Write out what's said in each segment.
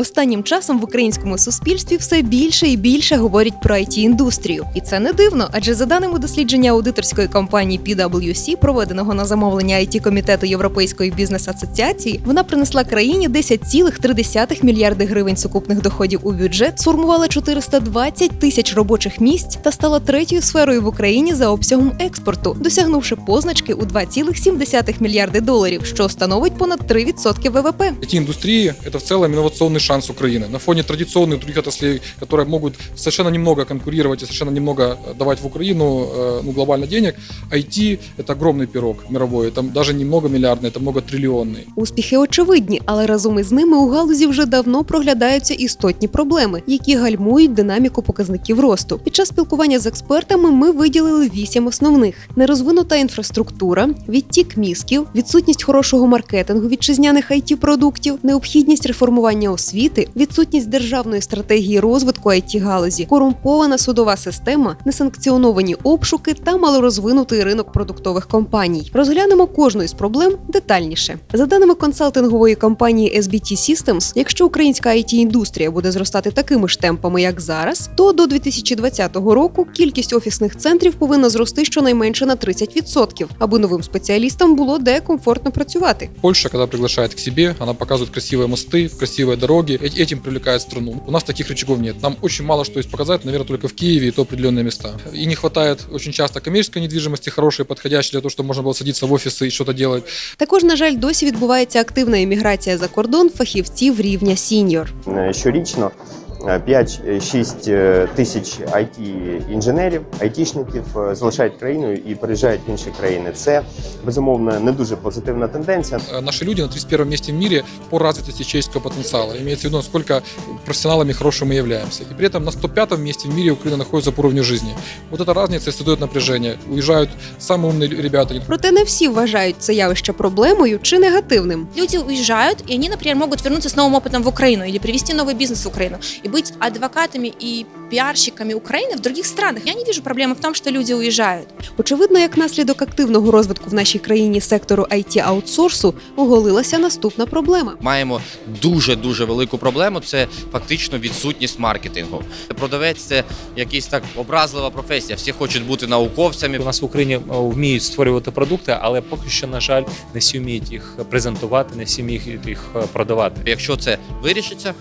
Останнім часом в українському суспільстві все більше і більше говорять про it індустрію і це не дивно, адже за даними дослідження аудиторської компанії PwC, проведеного на замовлення it комітету Європейської бізнес-асоціації, вона принесла країні 10,3 мільярди гривень сукупних доходів у бюджет, сформувала 420 тисяч робочих місць та стала третьою сферою в Україні за обсягом експорту, досягнувши позначки у 2,7 мільярди доларів, що становить понад 3% ВВП. IT-индустрия – это в целом инновационный шанс Украины. На фоне традиционных других отраслей, которые могут совершенно немного конкурировать и совершенно немного э, давать в Украину э, ну, глобально денег, IT – это огромный пирог мировой. Это даже не многомиллиардный, это многотриллионный. Успіхи очевидні, але разом із ними у галузі вже давно проглядаються істотні проблеми, які гальмують динаміку показників росту. Під час спілкування з експертами ми виділили вісім основних: нерозвинута інфраструктура, відтік мізків, відсутність хорошого маркетингу вітчизняних it продуктів необхідність реформування освіти, відсутність державної стратегії розвитку it галузі, корумпована судова система, несанкціоновані обшуки та малорозвинутий ринок продуктових компаній. Розглянемо кожну із проблем детальніше. За даними консалтингової компанії SBT Systems, якщо українська it індустрія буде зростати такими ж темпами, як зараз, то до 2020 року кількість офісних центрів повинна зрости щонайменше на 30%, аби новим спеціалістам було де комфортно працювати. Польша, когда приглашает к себе, она показывает красивые мосты, красивые дороги, э- этим привлекает страну. У нас таких рычагов нет. Нам очень мало что есть показать, наверное, только в Киеве и то определенные места. И не хватает очень часто коммерческой недвижимости, хорошей, подходящей для того, чтобы можно было садиться в офисы и что-то делать. Також, на жаль, досі відбувається активна еміграція за кордон фахівців рівня сіньор. Е, щорічно е, 5-6 тисяч IT-інженерів, айтішників е, залишають країну і переїжджають в інші країни. Це безумовно не дуже позитивна тенденція. Э, Наши люди на 31 месте в мире по развитости человеческого потенциала. Имеется в виду, насколько профессионалами хорошими мы являемся. И при этом на 105 месте в мире Украина находится по уровню жизни. Вот эта разница и создает напряжение. Уезжают самые умные ребята. Проте не всі вважають це явище проблемою чи негативним. Люди уезжают, и они, например, могут вернуться с новым опытом в Украину или привести новый бизнес в Украину и быть адвокатами и пиарщиками Украины в других странах. Я не вижу проблемы в том, что люди уезжают. Очевидно, як наслідок активного розвитку в нашій країні сектору it аутсорсу оголилася наступна проблема. Маємо дуже дуже велику проблему. Це фактично відсутність маркетингу. Продавець це якась так образлива професія. Всі хочуть бути науковцями. У нас в Україні е, вміють створювати продукти, але поки що, на жаль, не всі вміють їх презентувати, не всі вміють їх е, продавати. Якщо це вирішиться,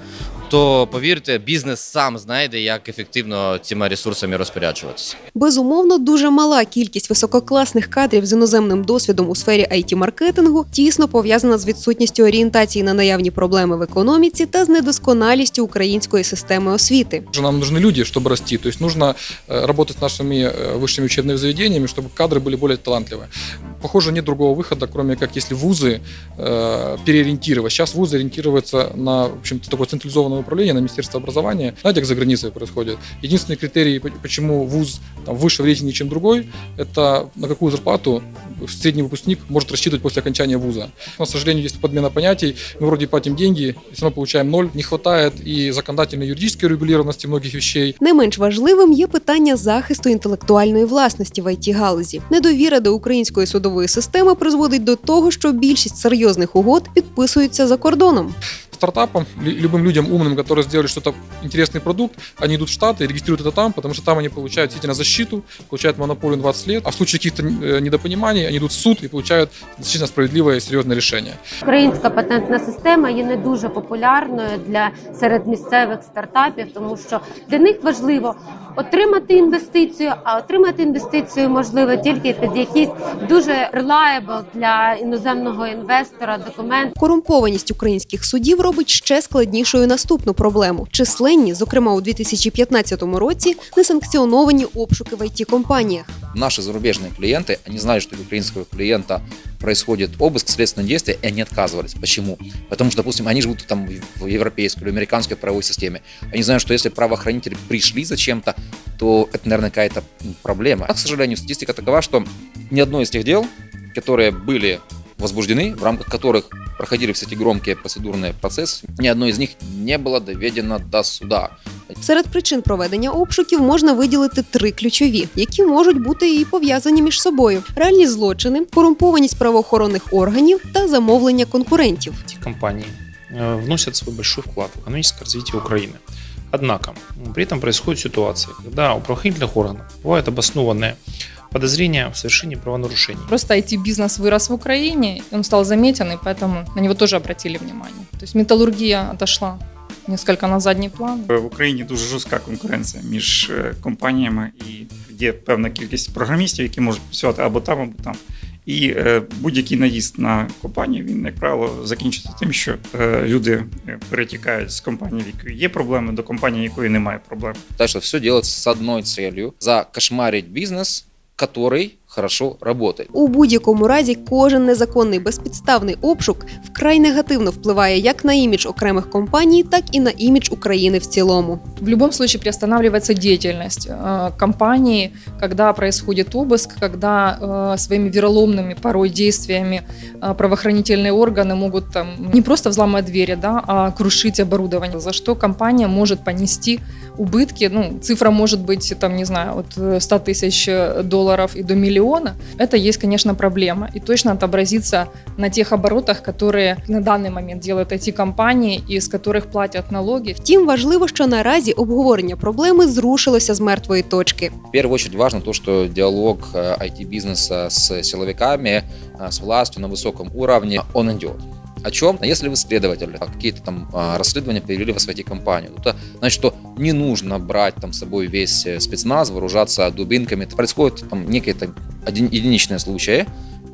то повірте, бізнес сам знайде, як ефективно цими ресурсами розпоряджуватися. Безумовно, дуже мала кількість висококласних кадрів з іноземним досвідом у сфері it маркетингу тісно пов'язана з відсутністю орієнтації на наявні проблеми в економіці та з недосконалістю української системи освіти. Же Нам нужны люди, чтобы расти. То есть нужно э, работать с нашими э, высшими учебными заведениями, чтобы кадры были более талантливые. Похоже, нет другого выхода, кроме как если вузы э, переориентировать. Сейчас вузы ориентируются на, в общем-то, такое централизованное управление, на Министерство образования. Знаете, как за границей происходит? Единственный критерий, по- почему вуз там, выше в рейтинге, чем другой, это на какую зарплату средний выпускник может рассчитывать после окончания вуза. Но, к сожалению, есть подмена понятий. Мы вроде платим деньги, и все равно получаем ноль. Не хватает и законодательной юридической регулированности многих вещей. Не менш важливим є питання захисту інтелектуальної власності в it галузі. Недовіра до української судової системи призводить до того, що більшість серйозних угод підписуються за кордоном. стартапам, лю- любым людям умным, которые сделали что-то интересный продукт, они идут в Штаты и регистрируют это там, потому что там они получают действительно защиту, получают монополию 20 лет, а в случае каких-то э, недопониманий они идут в суд и получают действительно справедливое и серьезное решение. Українська патентна система є не дуже популярною для серед місцевих стартапів, тому що для них важливо отримати інвестицію, а отримати інвестицію можливо тільки під якийсь дуже reliable для іноземного інвестора документ. Корумпованість українських судів робить ще складнішою наступну проблему: численні, зокрема у 2015 році, несанкціоновані обшуки в it компаніях. Наши зарубежные клиенты, они знали, что у украинского клиента происходит обыск, следственные действия, и они отказывались. Почему? Потому что, допустим, они живут там в европейской или американской правовой системе. Они знают, что если правоохранители пришли зачем-то, то это, наверное, какая-то проблема. А, к сожалению, статистика такова, что ни одно из тех дел, которые были возбуждены, в рамках которых проходили все эти громкие процедурные процессы, ни одно из них не было доведено до суда. Серед причин проведення обшуків можна виділити три ключові, які можуть бути і пов'язані між собою: реальні злочини, корумпованість правоохоронних органів та замовлення конкурентів. Ті компанії, э, вносят свой большой вклад в экономическое развитие Украины. Однако, м, при этом происходит ситуация, когда у правоохранительных органов бывают обоснованные подозрения в совершении правонарушений. Просто IT-бизнес вырос в Украине, он стал заметен, и поэтому на него тоже обратили внимание. То есть металлургия отошла несколько на задний план. В Україні дуже жорстка конкуренція між е, компаніями, і є певна кількість програмістів, які можуть працювати або там, або там. І е, будь-який наїзд на компанію, він, як правило, закінчиться тим, що е, люди перетікають з компанії, в якої є проблеми, до компанії, якої немає проблем. Так что все делается с одной целью – закошмарить бизнес, который хорошо работает. У будь-якому разі кожен незаконний безпідставний обшук вкрай негативно впливає як на імідж окремих компаній, так і на імідж України в цілому. В любом случае приостанавливается деятельность э, компании, когда происходит обыск, когда э, своими вероломными порой действиями э, правоохранительные органы могут там не просто взломать двери, да, а крушить оборудование, за что компания может понести убытки. Ну, цифра может быть, там, не знаю, от э, 100 тысяч долларов и до миллиона. Это есть, конечно, проблема. И точно отобразится на тех оборотах, которые на данный момент делают IT-компании и с которых платят налоги. Втім, важливо, що наразі обговорення проблеми зрушилося з мертвої точки. В первую очередь важно то, что диалог э, IT-бизнеса с силовиками, э, с властью на высоком уровне, он идет. О чем? Если вы следователь, а какие-то там а, расследования привели вас в IT-компанию, то значит, что не нужно брать там с собой весь э, спецназ, вооружаться дубинками. Это происходит там некие там, единичные случаи,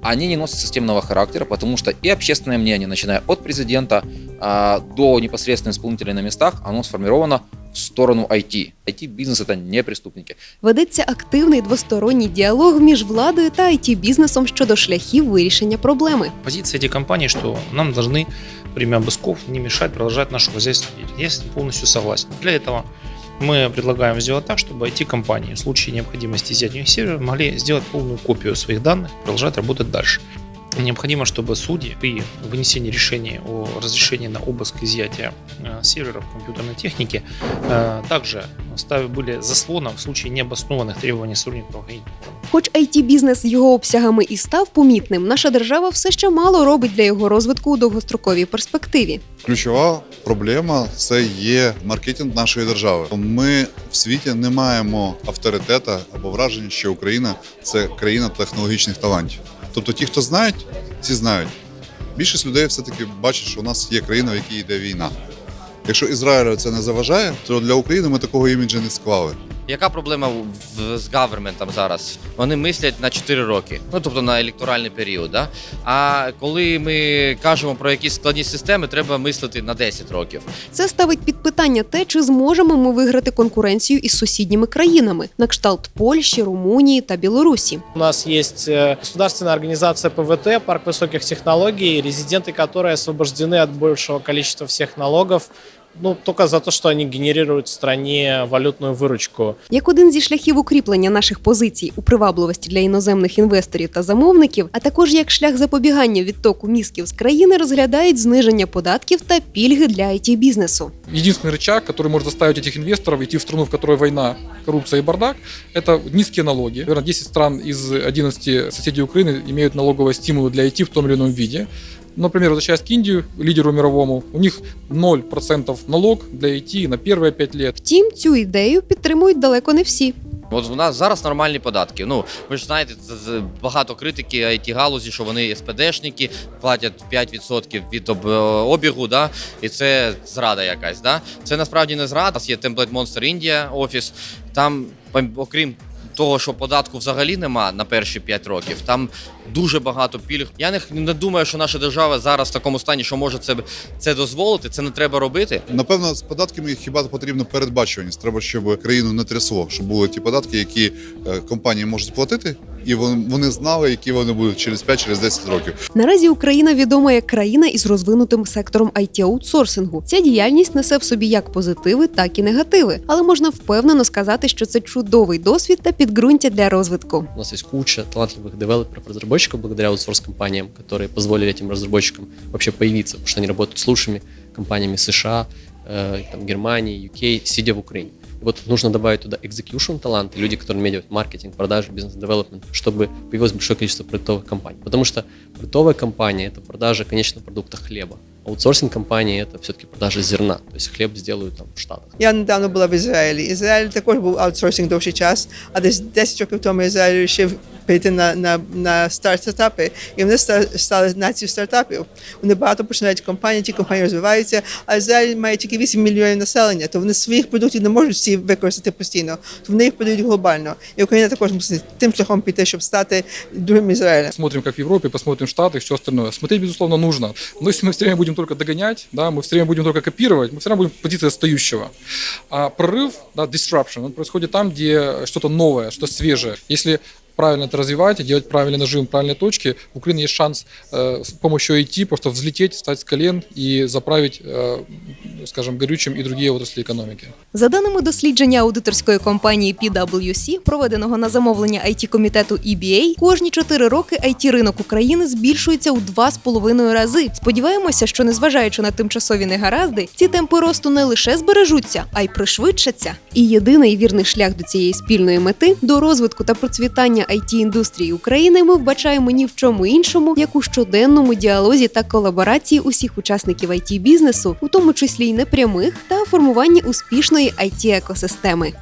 они не носят системного характера, потому что и общественное мнение, начиная от президента а, до непосредственно исполнителей на местах, оно сформировано в сторону IT. IT-бизнес это не преступники. Ведеться активний двосторонній діалог між владою та it бізнесом щодо шляхів вирішення проблеми. Позиция этих компаний, что нам должны во время обысков не мешать продолжать нашу хозяйственную деятельность. Я с этим полностью согласен. Для этого мы предлагаем сделать так, чтобы IT-компании в случае необходимости изъятия у них сервера могли сделать полную копию своих данных и продолжать работать дальше. Необходимо, чтобы судьи при вынесении решения о разрешении на обыск и изъятие э, серверов компьютерной техники э, также ставили были заслоном в случае необоснованных требований сотрудников правоохранительных органов. Хоч it бізнес з його обсягами і став помітним, наша держава все ще мало робить для його розвитку у довгостроковій перспективі. Ключова проблема це є маркетинг нашої держави. Ми в світі не маємо авторитета або враження, що Україна це країна технологічних талантів. Тобто, ті, хто знають, ці знають. Більшість людей все-таки бачить, що у нас є країна, в якій йде війна. Якщо Ізраїлю це не заважає, то для України ми такого іміджа не склали. Яка проблема в, з гаверментом зараз? Вони мислять на 4 роки, ну тобто на електоральний період. Да? А коли ми кажемо про якісь складні системи, треба мислити на 10 років. Це ставить під питання те, чи зможемо ми виграти конкуренцію із сусідніми країнами, на кшталт Польщі, Румунії та Білорусі. У нас есть э, государственная организация ПВТ, парк высоких технологий, резиденты которой освобождены от большего количества всех налогов, ну, только за то, что они генерируют в стране валютную выручку. Як один зі шляхів укріплення наших позицій у привабливості для іноземних інвесторів та замовників, а також як шлях запобігання відтоку мізків з країни, розглядають зниження податків та пільги для it бізнесу. Единственный рычаг, который может заставить этих инвесторов идти в страну, в которой война, коррупция и бардак, это низкие налоги. Наверное, 10 стран из 11 соседей Украины имеют налоговые стимулы для IT в том или ином виде. Например, возвращаясь к Индию, лидеру мировому, у них 0% налог для IT на первые 5 лет. Втім, цю ідею підтримують далеко не всі. От у нас зараз нормальні податки. Ну ви ж знаєте, це- це багато критики it галузі, що вони СПДшники платять 5% від об- обігу, да? і це зрада якась. Да? Це насправді не зрада. У нас є Template Monster India офіс. Там, пом- окрім того, що податку взагалі нема на перші 5 років, там дуже багато пільг. Я не, не думаю, що наша держава зараз в такому стані, що може це, це дозволити. Це не треба робити. Напевно, з податками хіба потрібно передбачуваність. Треба, щоб країну не трясло, щоб були ті податки, які е, компанії можуть платити, і вон- вони знали, які вони будуть через 5-10 років. Наразі Україна відома як країна із розвинутим сектором it аутсорсингу. Ця діяльність несе в собі як позитиви, так і негативи, але можна впевнено сказати, що це чудовий досвід та підґрунтя для розвитку. У нас есть куча талантливых девелоперов, разработчиков благодаря аутсорс-компаниям, которые позволили этим разработчикам вообще появиться, потому что они работают с лучшими компаниями США, э, там, Германии, UK, сидя в Украине. И вот нужно добавить туда execution таланты, люди, которые умеют делать маркетинг, продажи, бизнес-девелопмент, чтобы появилось большое количество продуктовых компаний. Потому что продуктовая компания – это продажа конечного продукта хлеба. Аутсорсинг компании это все-таки продажа зерна, то есть хлеб сделают там в Штатах. Я недавно була в Ізраїлі. Ізраїль також був аутсорсинг довший час, а десь 10 років тому Ізраїль вирішив перейти на, на, на старт стартапи, і вони ста- стали нацією стартапів. Вони багато починають компанії, ті компанії розвиваються, а Ізраїль має тільки 8 мільйонів населення, то вони своїх продуктів не можуть всі використати постійно, то вони їх продають глобально. І Україна також мусить тим шляхом піти, щоб стати другим Ізраїлем. Смотрим, как в Европе, посмотрим Штаты и все остальное. Смотреть, безусловно, нужно. Но если мы все время будем только догонять, да, мы все время будем только копировать, мы все равно будем в позиции отстающего. А прорыв, да, disruption, он происходит там, где что-то новое, что свежее. Если правильно это развивать и делать правильный нажим, правильные точки, у Украины есть шанс э, с помощью IT просто взлететь, встать с колен и заправить, э, скажем, горючим и другие отрасли экономики. За даними дослідження аудиторської компанії PwC, проведеного на замовлення it комітету EBA, кожні 4 роки it ринок України збільшується у 2,5 рази. Сподіваємося, що незважаючи на тимчасові негаразди, ці темпи росту не лише збережуться, а й пришвидшаться. І єдиний вірний шлях до цієї спільної мети до розвитку та процвітання it індустрії України ми вбачаємо ні в чому іншому, як у щоденному діалозі та колаборації усіх учасників it бізнесу, у тому числі й непрямих, та формуванні успішної it екосистеми.